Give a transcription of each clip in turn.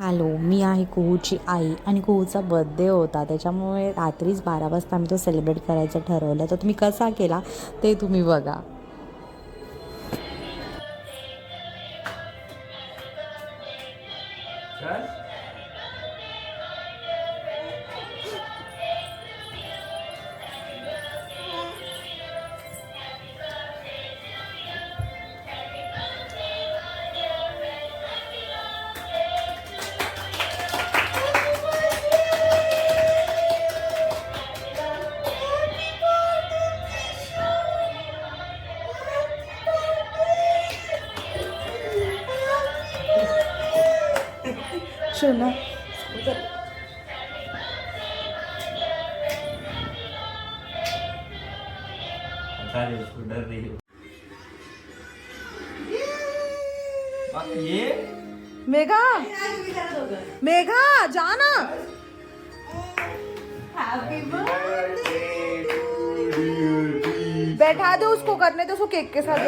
Hello मी आहे कुहूची आई आणि कुहूचा birthday होता. त्याच्यामुळे रात्रीच बारा वाजता आम्ही तो सेलिब्रेट करायचं ठरवलं. तर तुम्ही कसा केला ते तुम्ही बघा. चल शोना चालेल डर नाही बा, ये मेघा मेघा जा ना बैठा दो उसको करने दो उसको केक के साथ।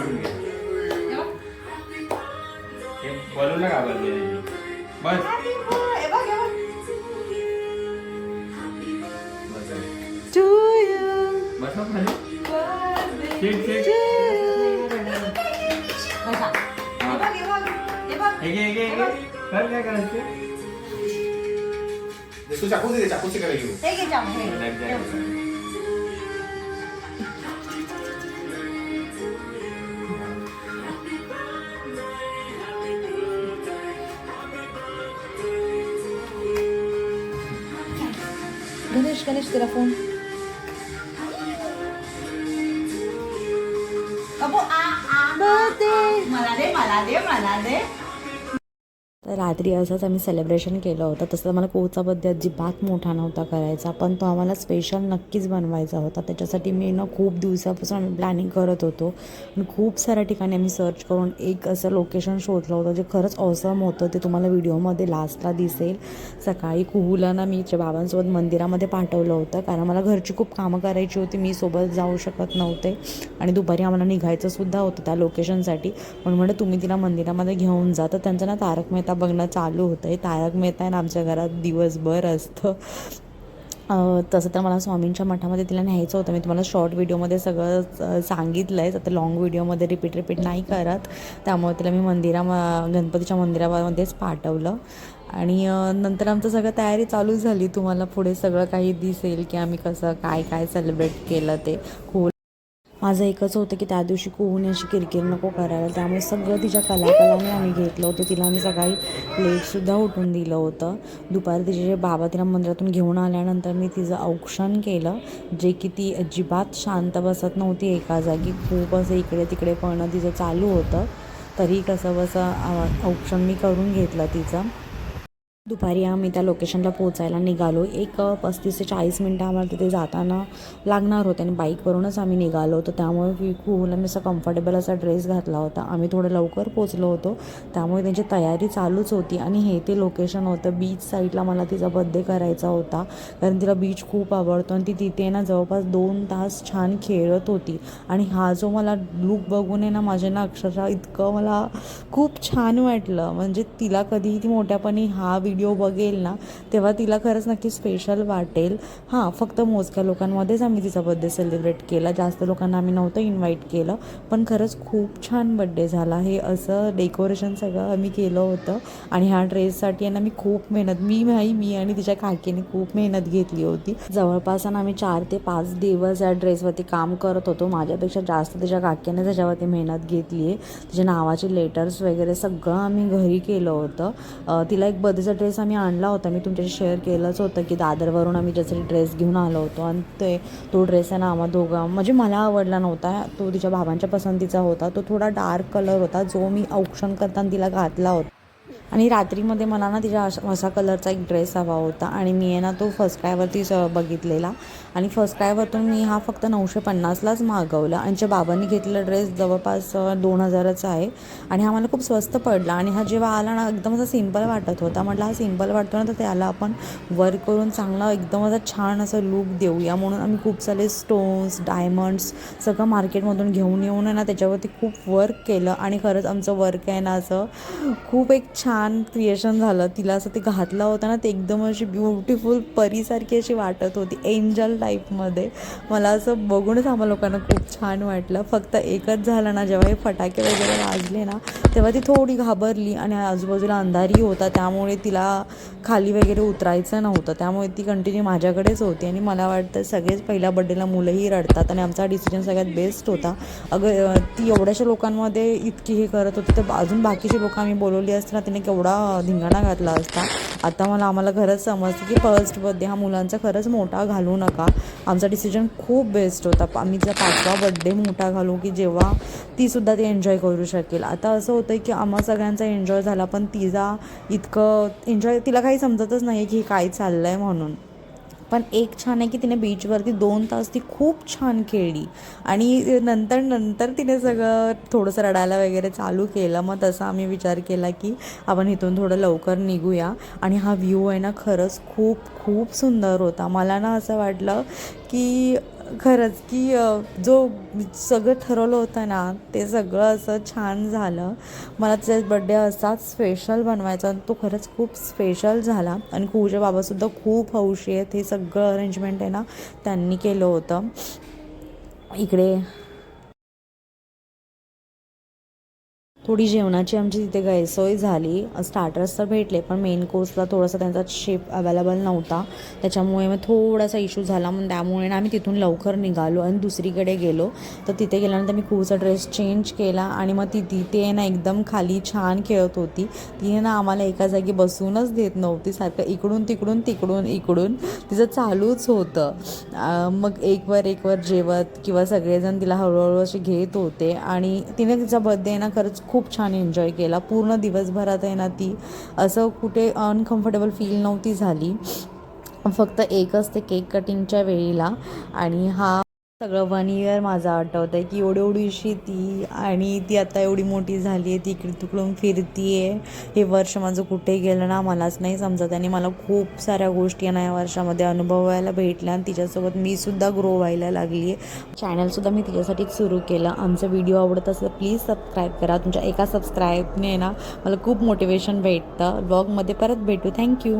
हे फक्त काढून घे हे बलून घाबरले बस बस गणेश गणेश तेरा फोन मला दे मला दे मला दे तर रात्री असंच आम्ही सेलिब्रेशन केलं होतं. तसं आम्हाला कोचा बर्थडे अजिबात मोठा नव्हता करायचा. पण तो आम्हाला स्पेशल नक्कीच बनवायचा होता. त्याच्यासाठी मी ना खूप दिवसापासून आम्ही प्लॅनिंग करत होतो. आणि खूप साऱ्या ठिकाणी आम्ही सर्च करून एक असं लोकेशन शोधलं होतं जे खरंच ऑसम होतं. ते तुम्हाला व्हिडिओमध्ये लास्टला दिसेल. सकाळी कुहूला ना मी बाबांसोबत मंदिरामध्ये पाठवलं होतं. कारण मला घरची खूप कामं करायची होती. मी सोबत जाऊ शकत नव्हते. आणि दुपारी आम्हाला निघायचंसुद्धा होतं त्या लोकेशनसाठी म्हणून म्हणजे तुम्ही तिला मंदिरामध्ये घेऊन जा. तर त्यांचं ना तारक मेहता बघणं चालू होतं आहे तारक मेहता आहे ना आमच्या घरात दिवसभर असतं. तसं तर मला स्वामींच्या मठामध्ये तिला न्यायचं होतं. मी तुम्हाला शॉर्ट व्हिडिओमध्ये सगळं सांगितलं आहे आता लॉंग व्हिडिओमध्ये रिपीट रिपीट नाही करत. त्यामुळे तिला मी मंदिरा गणपतीच्या मंदिरामध्येच पाठवलं. आणि नंतर आमचं सगळं तयारी चालू झाली. तुम्हाला पुढे सगळं काही दिसेल की आम्ही कसं काय काय सेलिब्रेट केलं ते. खूप माझं एकच होतं की त्या दिवशी कोहून अशी किरकिर नको करायला. त्यामुळे सगळं तिच्या कलाकलाने आम्ही घेतलं होतं. तिला आम्ही सकाळी लेटसुद्धा उठून दिलं होतं. दुपारी तिचे जे बाबा तिला मंदिरातून घेऊन आल्यानंतर मी तिचं औक्षण केलं. जे की ती अजिबात शांत बसत नव्हती एका जागी. खूप असं इकडे तिकडे पळणं तिचं चालू होतं. तरी कसं बसं औक्षण मी करून घेतलं तिचं. दुपारी आम्ही त्या लोकेशनला पोचायला निघालो. एक पस्तीस ते चाळीस मिनटं आम्हाला तिथे जाताना लागणार होते आणि बाईकवरूनच आम्ही निघालो होतो. त्यामुळे खूप मी असा कम्फर्टेबल असा ड्रेस घातला होता. आम्ही थोडं लवकर पोचलो होतो. त्यामुळे त्यांची तयारी चालूच होती आणि हे ते लोकेशन होतं. बीच साईडला मला तिचा बड्डे करायचा होता. कारण तिला बीच खूप आवडतो आणि ती तिथे ना जवळपास दोन तास छान खेळत होती. आणि हा जो मला लूक बघून आहे ना माझे ना अक्षरशः इतकं मला खूप छान वाटलं. म्हणजे तिला कधीही ती मोठ्यापणी हा व्हिडिओ बघेल ना तेव्हा तिला खरंच नक्की स्पेशल वाटेल. हां फक्त मोजक्या लोकांमध्येच आम्ही तिचा बड्डे सेलिब्रेट केला. जास्त लोकांना आम्ही नव्हतं इन्व्हाइट केलं पण खरंच खूप छान बड्डे झाला. हे असं डेकोरेशन सगळं आम्ही केलं होतं आणि ह्या ड्रेससाठी आहे ना मी खूप मेहनत मी नाही मी आणि तिच्या काकीने खूप मेहनत घेतली होती. जवळपास आम्ही चार ते पाच दिवस या ड्रेसवरती काम करत होतो. माझ्यापेक्षा जास्त तिच्या काकीने त्याच्यावरती मेहनत घेतली आहे. तिच्या नावाचे लेटर्स वगैरे सगळं आम्ही घरी केलं होतं. तिला एक बर्थडेचा ड्रेस आम्ही आणला होता. मी तुमच्याशी शेअर केलंच होतं की दादरवरून आम्ही ज्यासाठी ड्रेस घेऊन आलो होतो. आणि ते तो ड्रेस आहे ना आम्हा दोघं म्हणजे मला आवडला नव्हता. तो तिच्या भावांच्या पसंतीचा होता. तो थोडा डार्क कलर होता जो मी औक्षण करताना तिला घातला होता. आणि रात्रीमध्ये मला ना तिच्या अशा असा कलरचा एक ड्रेस हवा होता. आणि मी आहे ना तो फर्स्ट क्रायवरतीच बघितलेला. आणि फर्स्ट क्रायवरतून मी हा फक्त नऊशे पन्नासलाच मागवला. आणि ज्या बाबांनी घेतलेला ड्रेस जवळपास दोन हजाराचा आहे. आणि हा मला खूप स्वस्त पडला. आणि हा जेव्हा आला ना एकदम असा सिंपल वाटत होता. म्हटलं हा सिंपल वाटतो ना तर त्याला आपण वर्क करून चांगला एकदम असा छान असं लुक देऊया. म्हणून आम्ही खूप सारे स्टोन्स डायमंड्स सगळं मार्केटमधून घेऊन येऊन आहे ना त्याच्यावरती खूप वर्क केलं. आणि खरंच आमचं वर्क आहे ना असं खूप एक छान क्रिएशन झालं. तिला असं ते घातलं होतं ना ते एकदम अशी ब्युटिफुल परीसारखी अशी वाटत होती. एंजल टाईपमध्ये मला असं बघूनच आम्हा लोकांना खूप छान वाटलं. फक्त एकच झालं ना जेव्हा हे फटाके वगैरे वाजले ना तेव्हा ती थोडी घाबरली आणि आजूबाजूला अंधारी होता. त्यामुळे तिला खाली वगैरे उतरायचं नव्हतं. त्यामुळे ती कंटिन्यू माझ्याकडेच होती आणि मला वाटतं सगळेच पहिल्या बड्डेला मुलंही रडतात आणि आमचा डिसिजन सगळ्यात बेस्ट होता. अगं ती एवढ्याशा लोकांमध्ये इतकी हे करत होती तर अजून बाकीचे लोकं आम्ही बोलवली असताना तिने केवढा धिंगाणा घातला असता. आता मला आम्हाला खरंच समजतं की फर्स्ट बड्डे हा मुलांचा खरंच मोठा घालू नका. आमचा डिसिजन खूप बेस्ट होता. आम्ही जर पाचवा बड्डे मोठा घालू की जेव्हा तीसुद्धा ती एन्जॉय करू शकेल. आता असं होतं की आम्हा सगळ्यांचा एन्जॉय झाला पण तिचा इतकं एन्जॉय तिला काही समजतच नाही की काय चाललं आहे म्हणून. पण एक छान आहे की तिने बीचवरती दोन तास ती खूप छान खेळली. आणि नंतर नंतर तिने सगळं थोडंसं रडायला वगैरे चालू केलं. मग तसा आम्ही विचार केला की आपण इथून थोडं लवकर निघूया. आणि हा व्ह्यू आहे ना खरंच खूप खूप सुंदर होता. मला ना असं वाटलं की खरंच की जो सगळं ठरवलं होतं ना ते सगळं असं छान झालं. मला त्याचा बड्डे असाच स्पेशल बनवायचा आणि तो खरंच खूप स्पेशल झाला. आणि खुजे बाबासुद्धा खूप हौशी आहेत. हे सगळं अरेंजमेंट आहे ना त्यांनी केलं होतं. इकडे थोडी जेवणाची आमची तिथे गैरसोय झाली. स्टार्टर्स तर भेटले पण मेन कोर्सला थोडासा त्यांचा शेप अवेलेबल नव्हता. त्याच्यामुळे मग थोडासा इशू झाला. मग त्यामुळे ना आम्ही तिथून लवकर निघालो आणि दुसरीकडे गेलो. तर तिथे गेल्यानंतर मी खूपचा ड्रेस चेंज केला आणि मग ती तिथे ना एकदम खाली छान खेळत होती. तिने ना आम्हाला एका जागी बसूनच देत नव्हती. सारखं इकडून तिकडून तिकडून इकडून तिचं चालूच होतं. मग एकवर एकवर जेवत किंवा सगळेजण तिला हळूहळू असे घेत होते. आणि तिने तिचा बर्थडे ना खरंच खूप खूप छान एन्जॉय केला. पूर्ण दिवसभरात आहे ना ती. असं कुठे अनकम्फर्टेबल फील नव्हती झाली. फक्त एकच ते केक कटिंगच्या वेळेला. आणि हा सगळं वन इयर माझं आठवतं आहे की एवढी एवढीशी ती आणि ती आता एवढी मोठी झाली आहे ती इकडे तिकडून फिरती आहे हे वर्ष माझं कुठे गेलं ना मलाच नाही समजत. आणि मला खूप साऱ्या गोष्टी ना या वर्षामध्ये अनुभवायला भेटल्या आणि तिच्यासोबत मी सुद्धा ग्रो व्हायला लागली आहे चॅनलसुद्धा मी तिच्यासाठीच सुरू केलं. आमचा व्हिडिओ आवडत असलं प्लीज सबस्क्राईब करा. तुमच्या एका सबस्क्राईबने ना मला खूप मोटिवेशन भेटतं. ब्लॉगमध्ये परत भेटू. थँक्यू